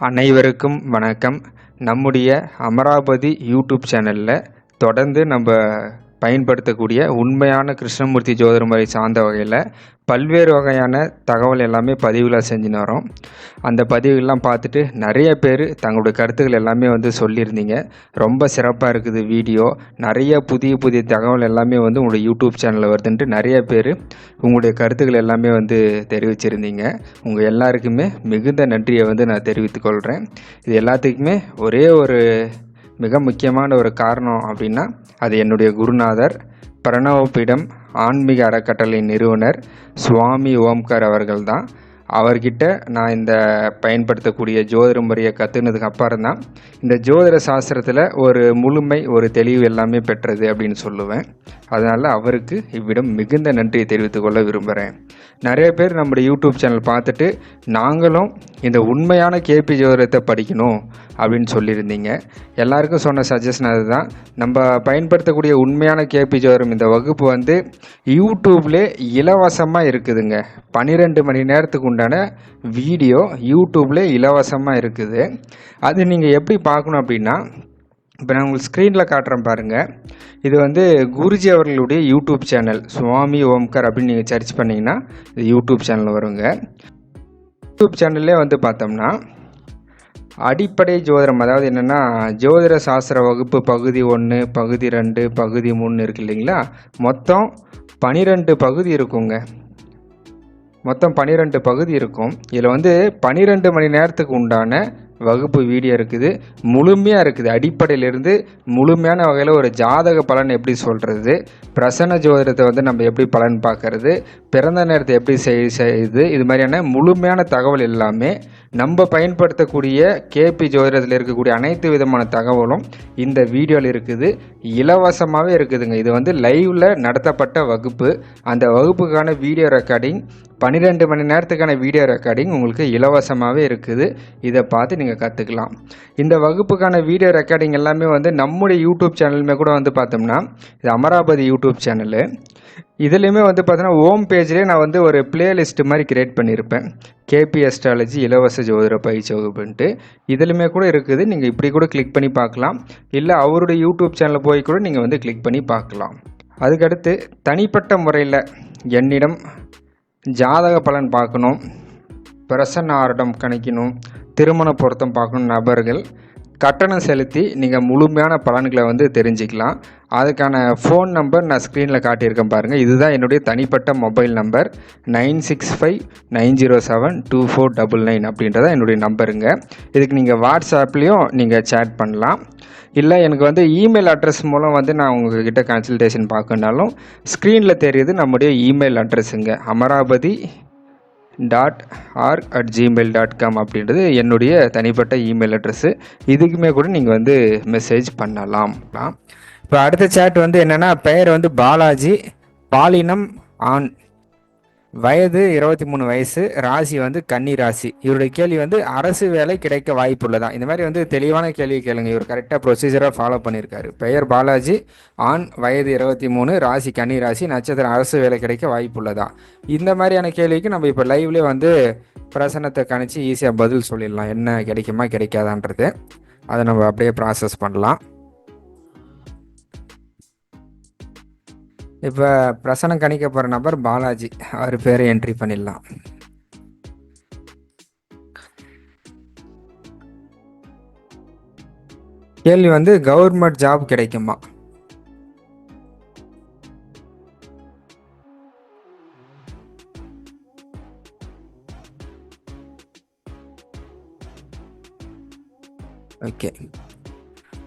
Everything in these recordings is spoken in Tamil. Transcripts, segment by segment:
அனைவருக்கும் வணக்கம். நம்முடைய அமராவதி யூடியூப் சேனலில் தொடர்ந்து நம்ம பயன்படுத்தக்கூடிய உண்மையான கிருஷ்ணமூர்த்தி ஜோதிட முறை சார்ந்த வகையில் பல்வேறு வகையான தகவல் எல்லாமே பதிவுகளாக செஞ்சுன்னு வரோம். அந்த பதிவுகள்லாம் பார்த்துட்டு நிறைய பேர் தங்களுடைய கருத்துக்கள் எல்லாமே வந்து சொல்லியிருந்தீங்க. ரொம்ப சிறப்பாக இருக்குது வீடியோ. நிறைய புதிய புதிய தகவல் எல்லாமே வந்து உங்களுடைய யூடியூப் சேனலில் வருதுன்ட்டு நிறைய பேர் உங்களுடைய கருத்துக்கள் எல்லாமே வந்து தெரிவிச்சிருந்தீங்க. உங்கள் எல்லாருக்குமே மிகுந்த நன்றியை வந்து நான் தெரிவித்துக்கொள்கிறேன் இது எல்லாத்துக்குமே ஒரே ஒரு மிக முக்கியமான ஒரு காரணம் அப்படின்னா அது என்னுடைய குருநாதர் பிரணவபீடம் ஆன்மீக அறக்கட்டளை நிறுவனர் சுவாமி ஓம்கார் அவர்கள் தான் அவர்கிட்ட நான் இந்த பயன்படுத்தக்கூடிய ஜோதிட முறையை கற்றுனதுக்கு அப்புறம் தான் இந்த ஜோதிட சாஸ்திரத்தில் ஒரு முழுமை ஒரு தெளிவு எல்லாமே பெற்றது அப்படின்னு சொல்லுவேன். அதனால் அவருக்கு இவ்விடம் மிகுந்த நன்றியை தெரிவித்துக் கொள்ள விரும்புகிறேன் நிறைய பேர் நம்முடைய யூடியூப் சேனல் பார்த்துட்டு நாங்களும் இந்த உண்மையான கேபி ஜோதிடத்தை படிக்கணும் அப்படின்னு சொல்லியிருந்தீங்க. எல்லாருக்கும் சொன்ன சஜஷன் அதுதான். நம்ம பயன்படுத்தக்கூடிய உண்மையான கேபி ஜோதிடம் இந்த வகுப்பு வந்து யூடியூப்லே இலவசமாக இருக்குதுங்க. பன்னிரெண்டு மணி நேரத்துக்கு உண்டான வீடியோ யூடியூப்ல இலவசமாக இருக்குது. அது நீங்கள் எப்படி பார்க்கணும் அப்படின்னா இப்போ நான் உங்களுக்கு ஸ்க்ரீனில் காட்டுறேன் பாருங்கள் இது வந்து குருஜி அவர்களுடைய யூடியூப் சேனல் சுவாமி ஓம்கர் அப்படின்னு நீங்கள் சர்ச் பண்ணிங்கன்னா இது யூடியூப் சேனல் வருங்க. யூடியூப் சேனல்லே வந்து பார்த்தோம்னா அடிப்படை ஜோதிடம் அதாவது என்னென்னா ஜோதிட சாஸ்திர வகுப்பு பகுதி ஒன்று பகுதி ரெண்டு பகுதி மூணு இருக்கு இல்லைங்களா? மொத்தம் பனிரெண்டு பகுதி இருக்குங்க. மொத்தம் பன்னிரெண்டு பகுதி இருக்கும். இதில் வந்து பன்னிரெண்டு மணி நேரத்துக்கு உண்டான வகுப்பு வீடியோ இருக்குது. முழுமையாக இருக்குது. அடிப்படையிலிருந்து முழுமையான வகையில் ஒரு ஜாதக பலன் எப்படி சொல்கிறது பிரசன்ன ஜோதிடத்தை வந்து நம்ம எப்படி பலன் பார்க்கறது? பிறந்த நேரத்தை எப்படி செய் செய்யுது இது மாதிரியான முழுமையான தகவல் எல்லாமே நம்ம பயன்படுத்தக்கூடிய கேபி ஜோதிடத்தில் இருக்கக்கூடிய அனைத்து விதமான தகவலும் இந்த வீடியோவில் இருக்குது. இலவசமாகவே இருக்குதுங்க. இது வந்து லைவில் நடத்தப்பட்ட வகுப்பு. அந்த வகுப்புக்கான வீடியோ ரெக்கார்டிங் பன்னிரெண்டு மணி நேரத்துக்கான வீடியோ ரெக்கார்டிங் உங்களுக்கு இலவசமாகவே இருக்குது. இதை பார்த்து நீங்கள் கற்றுக்கலாம் இந்த வகுப்புக்கான வீடியோ ரெக்கார்டிங் எல்லாமே வந்து நம்முடைய யூடியூப் சேனலுமே கூட வந்து பார்த்தோம்னா இது அமராவதி யூடியூப் சேனலு இதுலேயுமே வந்து பார்த்தீங்கன்னா ஹோம் பேஜ்லேயே நான் வந்து ஒரு பிளேலிஸ்ட் மாதிரி கிரியேட் பண்ணியிருப்பேன் கேபி அஸ்ட்ராலஜி இலவச ஜோதிட பயிற்சி வகுப்புன்ட்டு. இதுலையுமே கூட இருக்குது. நீங்கள் இப்படி கூட கிளிக் பண்ணி பார்க்கலாம். இல்லை அவருடைய யூடியூப் சேனலில் போய் கூட நீங்கள் வந்து கிளிக் பண்ணி பார்க்கலாம். அதுக்கடுத்து தனிப்பட்ட முறையில் என்னிடம் ஜாதக பலன் பார்க்கணும். பிரசன்ன ஆர்டம் கணிக்கணும். திருமண பொருத்தம் பார்க்கணும் நபர்கள். கட்டணம் செலுத்தி நீங்கள் முழுமையான பலன்களை வந்து தெரிஞ்சுக்கலாம். அதுக்கான ஃபோன் நம்பர் நான் ஸ்க்ரீனில் காட்டியிருக்கேன் பாருங்கள் இதுதான் என்னுடைய தனிப்பட்ட mobile number nine six five nine zero seven two four double nine அப்படின்றத என்னுடைய நம்பருங்க இதுக்கு நீங்கள் வாட்ஸ்அப்லேயும் நீங்கள் சேட் பண்ணலாம். இல்லை எனக்கு வந்து இமெயில் அட்ரஸ் மூலம் வந்து நான் உங்ககிட்ட கன்சல்டேஷன் பார்க்கணுனாலும் ஸ்க்ரீனில் தெரியுது நம்முடைய email அட்ரஸுங்க Amaravati dot R at Gmail dot com அப்படின்றது என்னுடைய தனிப்பட்ட இமெயில் அட்ரஸ்ஸு இதுக்குமே கூட நீங்கள் வந்து மெசேஜ் பண்ணலாம். இப்போ அடுத்த சேட் வந்து என்னென்னா பெயர் வந்து பாலாஜி பாலினம் ஆண். வயது இருபத்தி மூணு வயசு ராசி வந்து கன்னி ராசி. இவருடைய கேள்வி வந்து அரசு வேலை கிடைக்க வாய்ப்புள்ளதா? இந்த மாதிரி வந்து தெளிவான கேள்வி கேளுங்க. இவர் கரெக்டாக ப்ரொசீஜராக ஃபாலோ பண்ணியிருக்காரு. பெயர் பாலாஜி ஆண் வயது இருபத்தி மூணு ராசி கன்னி ராசி நட்சத்திரம் அரசு வேலை கிடைக்க வாய்ப்புள்ளதா? இந்த மாதிரியான கேள்விக்கு நம்ம இப்போ லைவ்லேயே வந்து பிரசனத்தை கணிச்சு ஈஸியாக பதில் சொல்லிடலாம். என்ன கிடைக்குமா கிடைக்காதான்றது. அதை நம்ம அப்படியே ப்ராசஸ் பண்ணலாம். இப்போ பிரசனம் கணிக்க போகிற நபர் பாலாஜி. அவர் பேரை என்ட்ரி பண்ணிடலாம். கேள்வி வந்து கவர்மெண்ட் ஜாப் கிடைக்குமா? ஓகே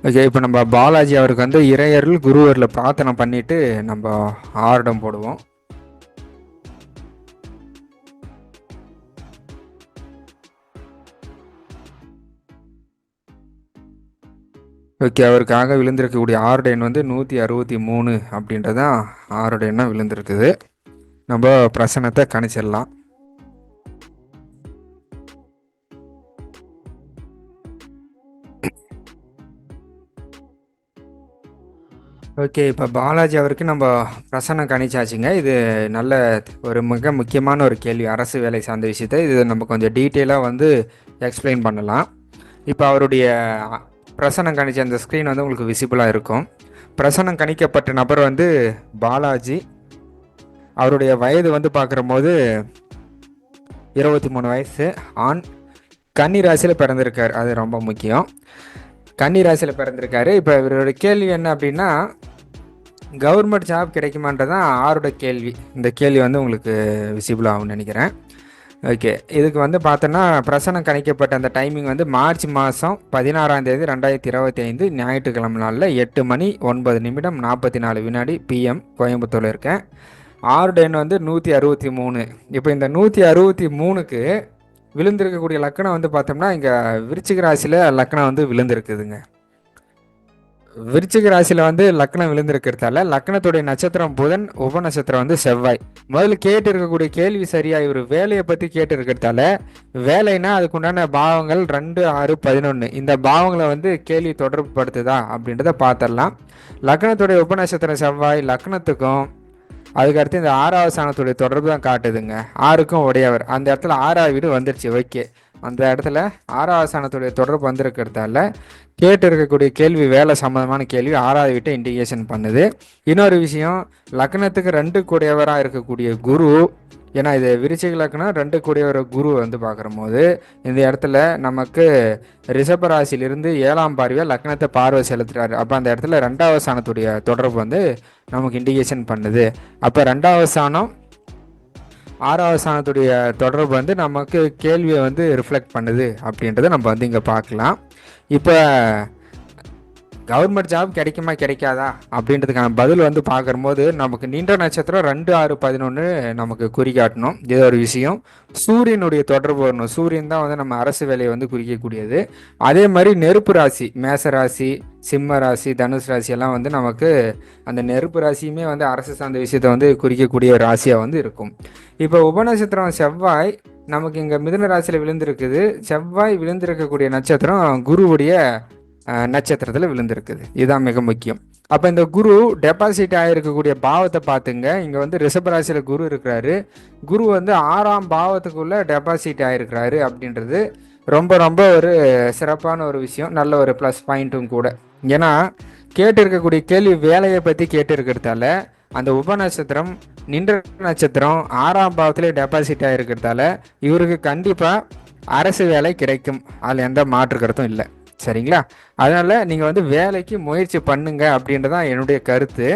ஓகே இப்போ நம்ம பாலாஜி அவருக்கு வந்து இறையரில் குருவரில் பிரார்த்தனை பண்ணிட்டு நம்ம ஆர்டம் போடுவோம். ஓகே அவருக்காக விழுந்திருக்கக்கூடிய ஆர்டைன் வந்து நூற்றி அறுபத்தி மூணு அப்படின்றதான் ஆறுட விழுந்திருக்குது. நம்ம பிரசனத்தை கணிச்சிடலாம். ஓகே இப்போ பாலாஜி அவருக்கு நம்ம பிரசன்னம் கணிச்சாச்சுங்க. இது நல்ல ஒரு மிக முக்கியமான ஒரு கேள்வி. அரசு வேலை சார்ந்த விஷயத்த இது நம்ம கொஞ்சம் டீட்டெயிலாக வந்து எக்ஸ்பிளைன் பண்ணலாம். இப்போ அவருடைய பிரசனம் கணிச்ச அந்த ஸ்க்ரீன் வந்து உங்களுக்கு விசிபிளாக இருக்கும். பிரசனம் கணிக்கப்பட்ட நபர் வந்து பாலாஜி. அவருடைய வயது வந்து பார்க்குற போது இருபத்தி மூணு வயசு. ஆண். கன்னி ராசியில் பிறந்திருக்கார். அது ரொம்ப முக்கியம். கன்னி ராசியில் பிறந்திருக்காரு. இப்போ இவரோட கேள்வி என்ன அப்படின்னா கவர்மெண்ட் ஜாப் கிடைக்குமான்றது தான் ஆரோட கேள்வி. இந்த கேள்வி வந்து உங்களுக்கு விசிபிள் ஆகும்னு நினைக்கிறேன். ஓகே இதுக்கு வந்து பார்த்தோன்னா பிரசனம் கணிக்கப்பட்ட அந்த டைமிங் வந்து மார்ச் மாதம் பதினாறாம் தேதி ரெண்டாயிரத்தி இருபத்தி ஐந்து ஞாயிற்றுக்கிழமை நாளில் எட்டு மணி ஒன்பது நிமிடம் நாற்பத்தி நாலு வினாடி பிஎம் கோயம்புத்தூரில் இருக்கேன். ஆறு வந்து நூற்றி அறுபத்தி மூணு. இப்போ இந்த நூற்றி அறுபத்தி மூணுக்கு விழுந்திருக்கக்கூடிய லக்கணம் வந்து பார்த்தோம்னா இங்கே விருச்சிக ராசியில் லக்கணம் வந்து விழுந்திருக்குதுங்க. விருச்சிக ராசியில் வந்து லக்னம் விழுந்திருக்கிறதால லக்னத்துடைய நட்சத்திரம் புதன் உப நட்சத்திரம் வந்து செவ்வாய். முதல்ல கேட்டு இருக்கக்கூடிய கேள்வி சரியா இவர் வேலையை பற்றி கேட்டு இருக்கிறதால வேலைன்னா அதுக்குண்டான பாவங்கள் ரெண்டு ஆறு பதினொன்று இந்த பாவங்களை வந்து கேள்வி தொடர்பு படுத்துதா அப்படின்றத பார்த்துடலாம் லக்னத்துடைய உப நட்சத்திரம் செவ்வாய் லக்னத்துக்கும் அதுக்கடுத்து இந்த ஆறாவது சாணத்துடைய தொடர்பு தான் காட்டுதுங்க. ஆறுக்கும் உடையவர். அந்த இடத்துல ஆறாவது வீடு வந்துருச்சு. ஓகே. அந்த இடத்துல ஆறாவது சாணத்துடைய தொடர்பு வந்திருக்கிறதால கேட்டு இருக்கக்கூடிய கேள்வி வேலை சம்மந்தமான கேள்வி ஆறாவது வீட்டை இண்டிகேஷன் பண்ணுது. இன்னொரு விஷயம் லக்னத்துக்கு ரெண்டு கூடியவராக இருக்கக்கூடிய குரு ஏன்னா இது விருச்சிக லக்னம் ரெண்டு கூடியவர் குரு வந்து பார்க்குற போது இந்த இடத்துல நமக்கு ரிஷப ராசியிலிருந்து ஏழாம் பார்வையாக லக்னத்தை பார்வை செலுத்துறாரு. அப்போ அந்த இடத்துல ரெண்டாவது சாணத்துடைய தொடர்பு வந்து நமக்கு இண்டிகேஷன் பண்ணுது. அப்போ ரெண்டாவது சாணம் ஆறாவது ஸ்தானத்துடைய தொடர்பு வந்து நமக்கு கேள்வியை வந்து ரிஃப்ளெக்ட் பண்ணுது அப்படின்றத நம்ம வந்து இங்கே பார்க்கலாம். இப்போ கவர்மெண்ட் ஜாப் கிடைக்குமா கிடைக்காதா? அப்படின்றதுக்கான பதில் வந்து பார்க்கும்போது நமக்கு நீண்ட நட்சத்திரம் ரெண்டு ஆறு பதினொன்று நமக்கு குறிக்காட்டணும் இது ஒரு விஷயம். சூரியனுடைய தொடர்பு வரணும். சூரியன் தான் வந்து நம்ம அரசு வேலையை வந்து குறிக்கக்கூடியது. அதே மாதிரி நெருப்பு ராசி மேச ராசி சிம்ம ராசி தனுஷ் ராசி எல்லாம் வந்து நமக்கு அந்த நெருப்பு ராசியுமே வந்து அரசு சார்ந்த விஷயத்தை வந்து குறிக்கக்கூடிய ஒரு ராசியாக வந்து இருக்கும். இப்போ உபநட்சத்திரம் செவ்வாய் நமக்கு இங்கே மிதுன ராசியில் விழுந்திருக்குது. செவ்வாய் விழுந்திருக்கக்கூடிய நட்சத்திரம் குருவுடைய நட்சத்திரத்தில் விழுந்திருக்குது. இதுதான் மிக முக்கியம். அப்போ இந்த குரு டெபாசிட் ஆகிருக்கக்கூடிய பாவத்தை பார்த்துங்க. இங்கே வந்து ரிஷபராசியில் குரு இருக்கிறாரு. குரு வந்து ஆறாம் பாவத்துக்குள்ளே டெபாசிட் ஆகிருக்கிறாரு அப்படின்றது ரொம்ப ரொம்ப ஒரு சிறப்பான ஒரு விஷயம். நல்ல ஒரு ப்ளஸ் பாயிண்ட்டும் கூட. ஏன்னா கேட்டு இருக்கக்கூடிய கேள்வி வேலையை பற்றி கேட்டு இருக்கிறதால அந்த உப நட்சத்திரம் நின்ற நட்சத்திரம் ஆறாம் பாவத்திலே டெபாசிட் ஆகிருக்கிறதால இவருக்கு கண்டிப்பாக அரசு வேலை கிடைக்கும். அதில் எந்த மாற்று கருத்தும் இல்லை. சரிங்களா? அதனால் நீங்கள் வந்து வேலைக்கு முயற்சி பண்ணுங்க அப்படின்றதான் என்னுடைய கருத்து.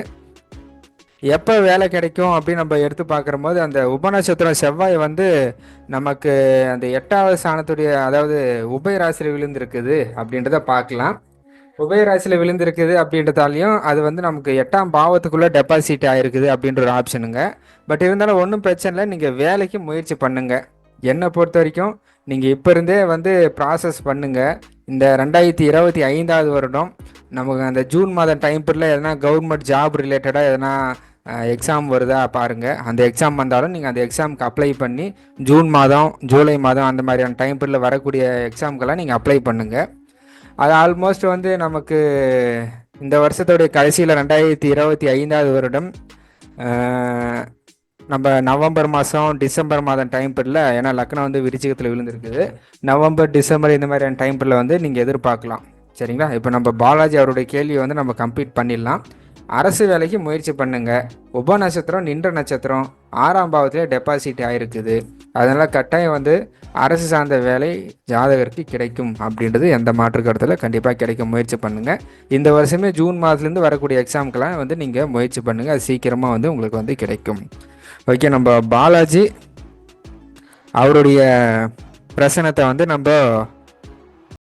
எப்போ வேலை கிடைக்கும் அப்படின்னு நம்ம எடுத்து பார்க்குற போது அந்த உபநட்சத்திரம் செவ்வாய் வந்து நமக்கு அந்த எட்டாவது ஸ்தானத்துடைய அதாவது உபயராசியில் விழுந்திருக்குது அப்படின்றத பார்க்கலாம். உபயராசியில் விழுந்திருக்குது அப்படின்றதாலையும் அது வந்து நமக்கு எட்டாம் பாவத்துக்குள்ளே டெபாசிட் ஆகிருக்குது அப்படின்ற ஒரு ஆப்ஷனுங்க பட் இருந்தாலும் ஒன்றும் பிரச்சனை இல்லை. நீங்கள் வேலைக்கு முயற்சி பண்ணுங்கள் என்னை பொறுத்த வரைக்கும் நீங்கள் இப்போ இருந்தே வந்து ப்ராசஸ் பண்ணுங்கள் இந்த ரெண்டாயிரத்தி இருபத்தி ஐந்தாவது வருடம் நமக்கு அந்த ஜூன் மாதம் டைம் பீரியடில் எதனா கவர்மெண்ட் ஜாப் ரிலேட்டடாக எதனா எக்ஸாம் வருதா பாருங்கள் அந்த எக்ஸாம் வந்தாலும் நீங்கள் அந்த எக்ஸாமுக்கு அப்ளை பண்ணி ஜூன் மாதம் ஜூலை மாதம் அந்த மாதிரியான டைம் பீரியடில் வரக்கூடிய எக்ஸாமுக்கெல்லாம் நீங்கள் அப்ளை பண்ணுங்கள் அது ஆல்மோஸ்ட் வந்து நமக்கு இந்த வருஷத்துடைய கடைசியில் ரெண்டாயிரத்தி இருபத்தி ஐந்தாவது வருடம் நம்ம நவம்பர் மாதம் டிசம்பர் மாதம் டைம் பீரியடில் ஏன்னா லக்னம் வந்து விருச்சிகத்தில் விழுந்திருக்குது. நவம்பர் டிசம்பர் இந்த மாதிரியான டைம் பீரியடில் வந்து நீங்கள் எதிர்பார்க்கலாம். சரிங்களா? இப்போ நம்ம பாலாஜி அவருடைய கேள்வியை வந்து நம்ம கம்ப்ளீட் பண்ணிடலாம். அரசு வேலைக்கு முயற்சி பண்ணுங்க. உப நட்சத்திரம் நின்ற நட்சத்திரம் ஆறாம் பாவத்திலே டெபாசிட் ஆகிருக்குது அதனால் கட்டாயம் வந்து அரசு சார்ந்த வேலை ஜாதகருக்கு கிடைக்கும் அப்படின்றது எந்த மாற்று கருத்தில் கண்டிப்பாக கிடைக்க முயற்சி பண்ணுங்கள் இந்த வருஷமே ஜூன் மாதத்துலேருந்து வரக்கூடிய எக்ஸாமுக்கெல்லாம் வந்து நீங்கள் முயற்சி பண்ணுங்கள் அது சீக்கிரமாக வந்து உங்களுக்கு வந்து கிடைக்கும். ஓகே நம்ம பாலாஜி அவருடைய பிரசனத்தை வந்து நம்ம